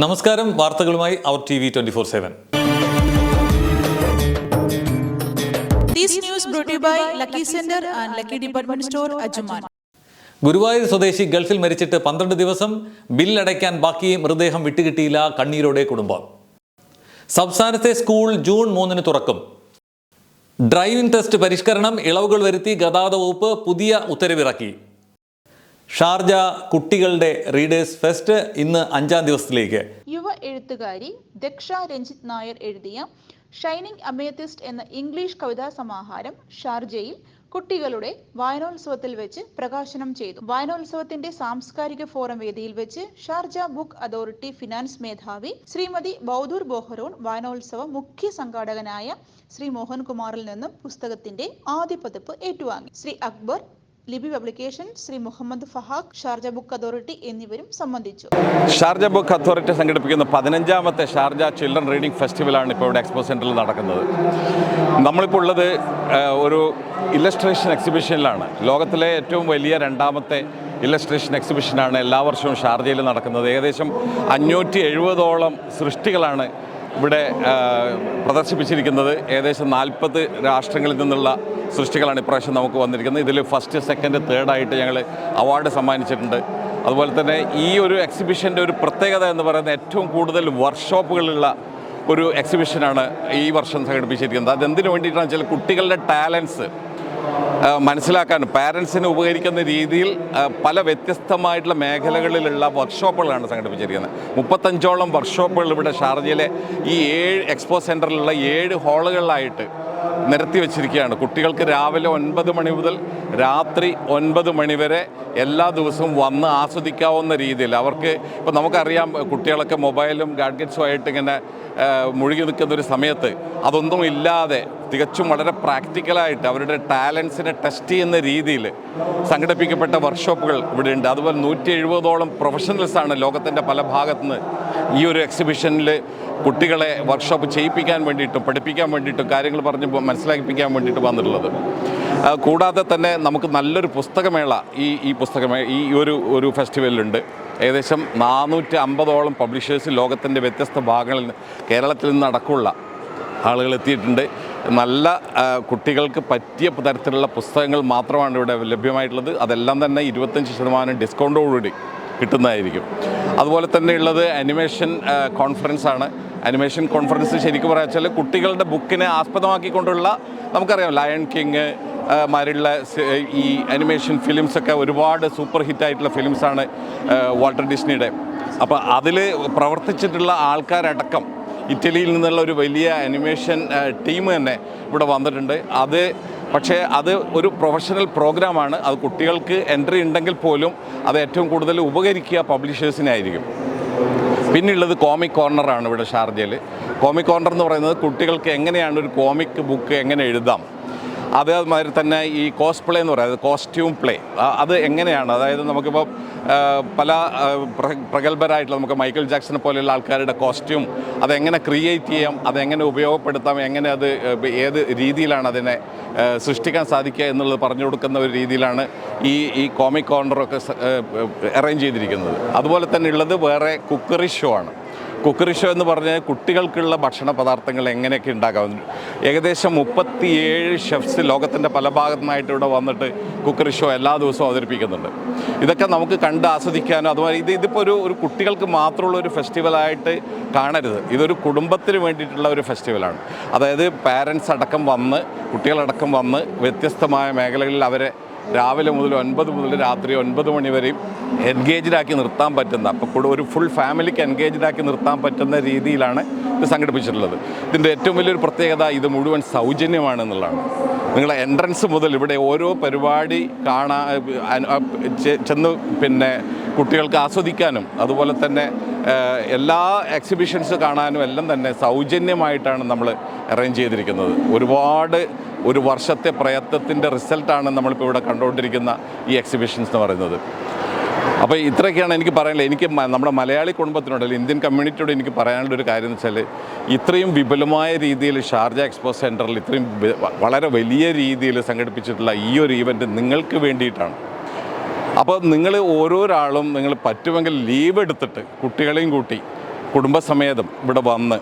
നമസ്കാരം വാർത്തകളുമായി അവർ T V twenty four seven. This news brought to you by Lucky Center and Lucky Department Store, Ajuman. Guruvayur സ്വദേശി ഗൾഫിൽ മരിച്ചിട്ട് പന്ത്രണ്ട് ദിവസം ബില്ലടയ്ക്കാൻ ബാക്കി മൃതദേഹം വിട്ടുകിട്ടിയില്ല കണ്ണീരോടെ കുടുംബം. സംസ്ഥാനത്തെ സ്കൂൾ ജൂൺ മൂന്നിന് തുറക്കും. ഡ്രൈവിംഗ് ടെസ്റ്റ് പരിഷ്കരണം ഇളവുകൾ വരുത്തി ഗതാഗത വകുപ്പ് പുതിയ ഉത്തരവിറക്കി. ഷാർജ കുട്ടികളുടെ റീഡേഴ്സ് ഫെസ്റ്റ് ഇന്ന് അഞ്ചാം ദിവസത്തിലേക്ക്. യുവ എഴുത്തുകാരി ദക്ഷ രഞ്ജിത് നായർ എഴുതിയ ഷൈനിങ് അമേത്തിസ്റ്റ് എന്ന ഇംഗ്ലീഷ് കവിതാ സമാഹാരം ഷാർജയിൽ കുട്ടികളുടെ വായനോത്സവത്തിൽ വെച്ച് പ്രകാശനം ചെയ്തു. വായനോത്സവത്തിന്റെ സാംസ്കാരിക ഫോറം വേദിയിൽ വെച്ച് ഷാർജ ബുക്ക് അതോറിറ്റി ഫിനാൻസ് മേധാവി ശ്രീമതി ബൗദൂർ ബോഹറോൺ വായനോത്സവ മുഖ്യ സംഘാടകനായ ശ്രീ മോഹൻകുമാറിൽ നിന്നും പുസ്തകത്തിന്റെ ആദ്യ പതിപ്പ് ഏറ്റുവാങ്ങി. Shri Akbar Lipi publication Shri Muhammad ഫഹാഖ് Sharjah book authority എന്നിവരും സംബന്ധിച്ചു. ഷാർജ ബുക്ക് അതോറിറ്റി സംഘടിപ്പിക്കുന്ന പതിനഞ്ചാമത്തെ ഷാർജ ചിൽഡ്രൻ റീഡിംഗ് ഫെസ്റ്റിവലാണ് ഇപ്പോൾ ഇവിടെ എക്സ്പോ സെന്ററിൽ നടക്കുന്നത്. നമ്മളിപ്പോൾ ഉള്ളത് ഒരു ഇല്ലസ്ട്രേഷൻ എക്സിബിഷനിലാണ്. ലോകത്തിലെ ഏറ്റവും വലിയ രണ്ടാമത്തെ ഇല്ലസ്ട്രേഷൻ എക്സിബിഷനാണ് എല്ലാ വർഷവും ഷാർജയിൽ നടക്കുന്നത്. ഏകദേശം അഞ്ഞൂറ്റി എഴുപതോളം സൃഷ്ടികളാണ് ഇവിടെ പ്രദർശിപ്പിച്ചിരിക്കുന്നത് ഏകദേശം നാൽപ്പത് രാഷ്ട്രങ്ങളിൽ നിന്നുള്ള സൃഷ്ടികളാണ് ഇപ്രാവശ്യം നമുക്ക് വന്നിരിക്കുന്നത്. ഇതിൽ ഫസ്റ്റ് സെക്കൻഡ് തേർഡായിട്ട് ഞങ്ങൾ അവാർഡ് സമ്മാനിച്ചിട്ടുണ്ട്. അതുപോലെ തന്നെ ഈ ഒരു എക്സിബിഷന്റെ ഒരു പ്രത്യേകത എന്ന് പറയുന്നത് ഏറ്റവും കൂടുതൽ വർക്ക്ഷോപ്പുകളുള്ള ഒരു എക്സിബിഷനാണ് ഈ വർഷം സംഘടിപ്പിച്ചിരിക്കുന്നത്. അതെന്തിനു വേണ്ടിയിട്ടാണെന്ന് വെച്ചാൽ കുട്ടികളുടെ ടാലൻസ് മനസ്സിലാക്കാനും പാരൻസിന് ഉപകരിക്കുന്ന രീതിയിൽ പല വ്യത്യസ്തമായിട്ടുള്ള മേഖലകളിലുള്ള വർക്ക്ഷോപ്പുകളാണ് സംഘടിപ്പിച്ചിരിക്കുന്നത്. മുപ്പത്തഞ്ചോളം വർക്ക്ഷോപ്പുകൾ ഇവിടെ ഷാർജയിലെ ഈ ഏഴ് എക്സ്പോ സെന്ററിലുള്ള ഏഴ് ഹാളുകളിലായിട്ട് നിരത്തി വെച്ചിരിക്കുകയാണ്. കുട്ടികൾക്ക് രാവിലെ ഒൻപത് മണി മുതൽ രാത്രി ഒൻപത് മണി വരെ എല്ലാ ദിവസവും വന്ന് ആസ്വദിക്കാവുന്ന രീതിയിൽ. അവർക്ക് ഇപ്പോൾ നമുക്കറിയാം കുട്ടികളൊക്കെ മൊബൈലും ഗാഡ്ഗറ്റ്സും ആയിട്ട് ഇങ്ങനെ മുഴുകി നിൽക്കുന്ന ഒരു സമയത്ത് അതൊന്നും ഇല്ലാതെ തികച്ചും വളരെ പ്രാക്ടിക്കലായിട്ട് അവരുടെ ടാലൻസിനെ ടെസ്റ്റ് ചെയ്യുന്ന രീതിയിൽ സംഘടിപ്പിക്കപ്പെട്ട വർക്ക്ഷോപ്പുകൾ ഇവിടെയുണ്ട്. അതുപോലെ നൂറ്റി എഴുപതോളം പ്രൊഫഷണൽസാണ് ലോകത്തിന്റെ പല ഭാഗത്തുനിന്ന് ഈ ഒരു എക്സിബിഷനിൽ കുട്ടികളെ വർക്ക്ഷോപ്പ് ചെയ്യിപ്പിക്കാൻ വേണ്ടിയിട്ടും പഠിപ്പിക്കാൻ വേണ്ടിയിട്ടും കാര്യങ്ങൾ പറഞ്ഞ് മനസ്സിലാക്കിപ്പിക്കാൻ വേണ്ടിയിട്ട് വന്നിട്ടുള്ളത്. കൂടാതെ തന്നെ നമുക്ക് നല്ലൊരു പുസ്തകമേള ഈ ഈ പുസ്തകമേള ഈ ഒരു ഒരു ഫെസ്റ്റിവലിലുണ്ട് ഏകദേശം നാനൂറ്റി അമ്പതോളം പബ്ലിഷേഴ്സ് ലോകത്തിന്റെ വ്യത്യസ്ത ഭാഗങ്ങളിൽ കേരളത്തിൽ നിന്ന് അടക്കമുള്ള ആളുകൾ എത്തിയിട്ടുണ്ട്. നല്ല കുട്ടികൾക്ക് പറ്റിയ തരത്തിലുള്ള പുസ്തകങ്ങൾ മാത്രമാണ് ഇവിടെ ലഭ്യമായിട്ടുള്ളത്. അതെല്ലാം തന്നെ ഇരുപത്തഞ്ച് ശതമാനം ഡിസ്കൗണ്ടോടുകൂടി കിട്ടുന്നതായിരിക്കും. അതുപോലെ തന്നെ ഉള്ളത് അനിമേഷൻ കോൺഫറൻസ് ആണ്. അനിമേഷൻ കോൺഫറൻസ് ശരിക്കും പറയാച്ചാൽ കുട്ടികളുടെ ബുക്കിനെ ആസ്പദമാക്കിക്കൊണ്ടുള്ള നമുക്കറിയാം ലയൺ കിങ് മാരുള്ള ഈ അനിമേഷൻ ഫിലിംസൊക്കെ ഒരുപാട് സൂപ്പർ ഹിറ്റായിട്ടുള്ള ഫിലിംസാണ് വാൾട്ടർ ഡിസ്നിയുടെ അപ്പോൾ അതിൽ പ്രവർത്തിച്ചിട്ടുള്ള ആൾക്കാരടക്കം ഇറ്റലിയിൽ നിന്നുള്ള ഒരു വലിയ അനിമേഷൻ ടീം തന്നെ ഇവിടെ വന്നിട്ടുണ്ട്. അത് പക്ഷേ അത് ഒരു പ്രൊഫഷണൽ പ്രോഗ്രാമാണ് അത് കുട്ടികൾക്ക് എൻട്രി ഉണ്ടെങ്കിൽ പോലും അത് ഏറ്റവും കൂടുതൽ ഉപകരിക്കുക പബ്ലിഷേഴ്സിനായിരിക്കും പിന്നുള്ളത് കോമിക് കോർണറാണ് ഇവിടെ ഷാർജയിൽ കോമിക് കോർണർ എന്ന് പറയുന്നത് കുട്ടികൾക്ക് എങ്ങനെയാണ് ഒരു കോമിക് ബുക്ക് എങ്ങനെ എഴുതാം? അതേമാതിരി തന്നെ ഈ കോസ്റ്റ് പ്ലേ എന്ന് പറയുന്നത് കോസ്റ്റ്യൂം പ്ലേ അത് എങ്ങനെയാണ്? അതായത് നമുക്കിപ്പോൾ പല പ്രഗത്ഭരായിട്ടുള്ള നമുക്ക് മൈക്കിൾ ജാക്സനെ പോലെയുള്ള ആൾക്കാരുടെ കോസ്റ്റ്യൂം അതെങ്ങനെ ക്രിയേറ്റ് ചെയ്യാം അതെങ്ങനെ ഉപയോഗപ്പെടുത്താം എങ്ങനെ അത് ഏത് രീതിയിലാണ് അതിനെ സൃഷ്ടിക്കാൻ സാധിക്കുക എന്നുള്ളത് പറഞ്ഞു കൊടുക്കുന്ന ഒരു രീതിയിലാണ് ഈ ഈ കോമിക് കോർണറൊക്കെ അറേഞ്ച് ചെയ്തിരിക്കുന്നത്. അതുപോലെ തന്നെ ഉള്ളത് വേറെ കുക്കറി ഷോ ആണ്. കുക്കറി ഷോ എന്ന് പറഞ്ഞാൽ കുട്ടികൾക്കുള്ള ഭക്ഷണ പദാർത്ഥങ്ങൾ എങ്ങനെയൊക്കെ ഉണ്ടാക്കാം ഏകദേശം മുപ്പത്തിയേഴ് ഷെഫ്സ് ലോകത്തിന്റെ പല ഭാഗത്തുനിന്നായിട്ട് ഇവിടെ വന്നിട്ട് കുക്കറി ഷോ എല്ലാ ദിവസവും അവതരിപ്പിക്കുന്നുണ്ട്. ഇതൊക്കെ നമുക്ക് കണ്ട് ആസ്വദിക്കാനും അതുപോലെ ഇത് ഇതിപ്പോൾ ഒരു ഒരു കുട്ടികൾക്ക് മാത്രമുള്ള ഒരു ഫെസ്റ്റിവലായിട്ട് കാണരുത്. ഇതൊരു കുടുംബത്തിന് വേണ്ടിയിട്ടുള്ള ഒരു ഫെസ്റ്റിവലാണ് അതായത് പാരൻസ് അടക്കം വന്ന് കുട്ടികളടക്കം വന്ന് വ്യത്യസ്തമായ മേഖലകളിൽ അവരെ രാവിലെ മുതൽ ഒൻപത് മുതൽ രാത്രി ഒൻപത് മണി വരെയും എൻഗേജ്ഡ് ആക്കി നിർത്താൻ പറ്റുന്ന അപ്പോൾ കൂടെ ഒരു ഫുൾ ഫാമിലിക്ക് എൻഗേജ്ഡ് ആക്കി നിർത്താൻ പറ്റുന്ന രീതിയിലാണ് ഇത് സംഘടിപ്പിച്ചിട്ടുള്ളത്. ഇതിന്റെ ഏറ്റവും വലിയൊരു പ്രത്യേകത ഇത് മുഴുവൻ സൗജന്യമാണെന്നുള്ളതാണ്. നിങ്ങൾ എൻട്രൻസ് മുതൽ ഇവിടെ ഓരോ പരിപാടി കാണാൻ ചെന്ന് പിന്നെ കുട്ടികൾക്ക് ആസ്വദിക്കാനും അതുപോലെ തന്നെ എല്ലാ എക്സിബിഷൻസ് കാണാനും എല്ലാം തന്നെ സൗജന്യമായിട്ടാണ് നമ്മൾ അറേഞ്ച് ചെയ്തിരിക്കുന്നത്. ഒരുപാട് ഒരു വർഷത്തെ പ്രയത്നത്തിന്റെ റിസൾട്ടാണ് നമ്മളിപ്പോൾ ഇവിടെ കണ്ടുകൊണ്ടിരിക്കുന്ന ഈ എക്സിബിഷൻസ് എന്ന് പറയുന്നത്. അപ്പോൾ ഇത്രയൊക്കെയാണ് എനിക്ക് പറയാനുള്ളത്. എനിക്ക് നമ്മുടെ മലയാളി കുടുംബത്തിനോട് അല്ലെങ്കിൽ ഇന്ത്യൻ കമ്മ്യൂണിറ്റിയോട് എനിക്ക് പറയാനുള്ള ഒരു കാര്യം എന്ന് വെച്ചാൽ ഇത്രയും വിപുലമായ രീതിയിൽ ഷാർജ എക്സ്പോ സെന്ററിൽ ഇത്രയും വളരെ വലിയ രീതിയിൽ സംഘടിപ്പിച്ചിട്ടുള്ള ഈ ഒരു ഈവന്റ് നിങ്ങൾക്ക് വേണ്ടിയിട്ടാണ്. അപ്പോൾ നിങ്ങൾ ഓരോരാളും നിങ്ങൾ പറ്റുമെങ്കിൽ ലീവ് എടുത്തിട്ട് കുട്ടികളെയും കൂട്ടി കുടുംബസമേതം ഇവിടെ വന്ന്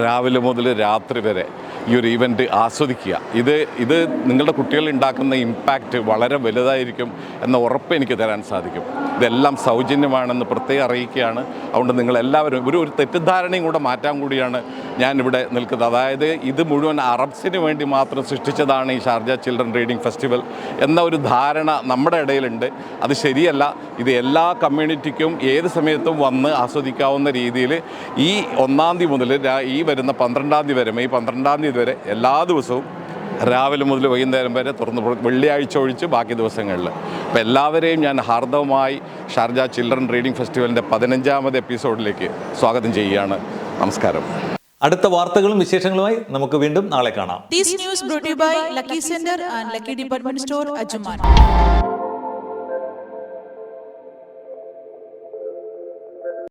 രാവിലെ മുതൽ രാത്രി വരെ ഈ ഒരു ഈവന്റ് ആസ്വദിക്കുക. ഇത് ഇത് നിങ്ങളുടെ കുട്ടികളിൽ ഉണ്ടാക്കുന്ന ഇമ്പാക്റ്റ് വളരെ വലുതായിരിക്കും എന്ന ഉറപ്പ് എനിക്ക് തരാൻ സാധിക്കും. ഇതെല്ലാം സൗജന്യമാണെന്ന് പ്രത്യേകം അറിയിക്കുകയാണ്. അതുകൊണ്ട് നിങ്ങളെല്ലാവരും ഒരു ഒരു തെറ്റിദ്ധാരണയും കൂടെ മാറ്റാൻ കൂടിയാണ് ഞാനിവിടെ നിൽക്കുന്നത്. അതായത് ഇത് മുഴുവൻ അറബ്സിന് വേണ്ടി മാത്രം സൃഷ്ടിച്ചതാണ് ഈ ഷാർജ ചിൽഡ്രൻ റീഡിംഗ് ഫെസ്റ്റിവൽ എന്ന ഒരു ധാരണ നമ്മുടെ ഇടയിലുണ്ട്. അത് ശരിയല്ല. ഇത് എല്ലാ കമ്മ്യൂണിറ്റിക്കും ഏത് സമയത്തും വന്ന് ആസ്വദിക്കാവുന്ന രീതിയിൽ ഈ ഒന്നാം തീയതി മുതൽ ഈ വരുന്ന പന്ത്രണ്ടാം തീയതി വരെ ഈ പന്ത്രണ്ടാം തീയതി വരെ എല്ലാ ദിവസവും രാവിലെ മുതൽ വൈകുന്നേരം വരെ തുറന്ന് വെള്ളിയാഴ്ച ഒഴിച്ച് ബാക്കി ദിവസങ്ങളിൽ. അപ്പോൾ എല്ലാവരെയും ഞാൻ ഹാർദവമായി ഷാർജ ചിൽഡ്രൻ റീഡിംഗ് ഫെസ്റ്റിവലിന്റെ പതിനഞ്ചാമത് എപ്പിസോഡിലേക്ക് സ്വാഗതം ചെയ്യുകയാണ്. നമസ്കാരം. അടുത്ത വാർത്തകളും വിശേഷങ്ങളുമായി നമുക്ക് വീണ്ടും നാളെ കാണാം. This news brought to you by Lucky Center and Lucky Department Store, Ajuman.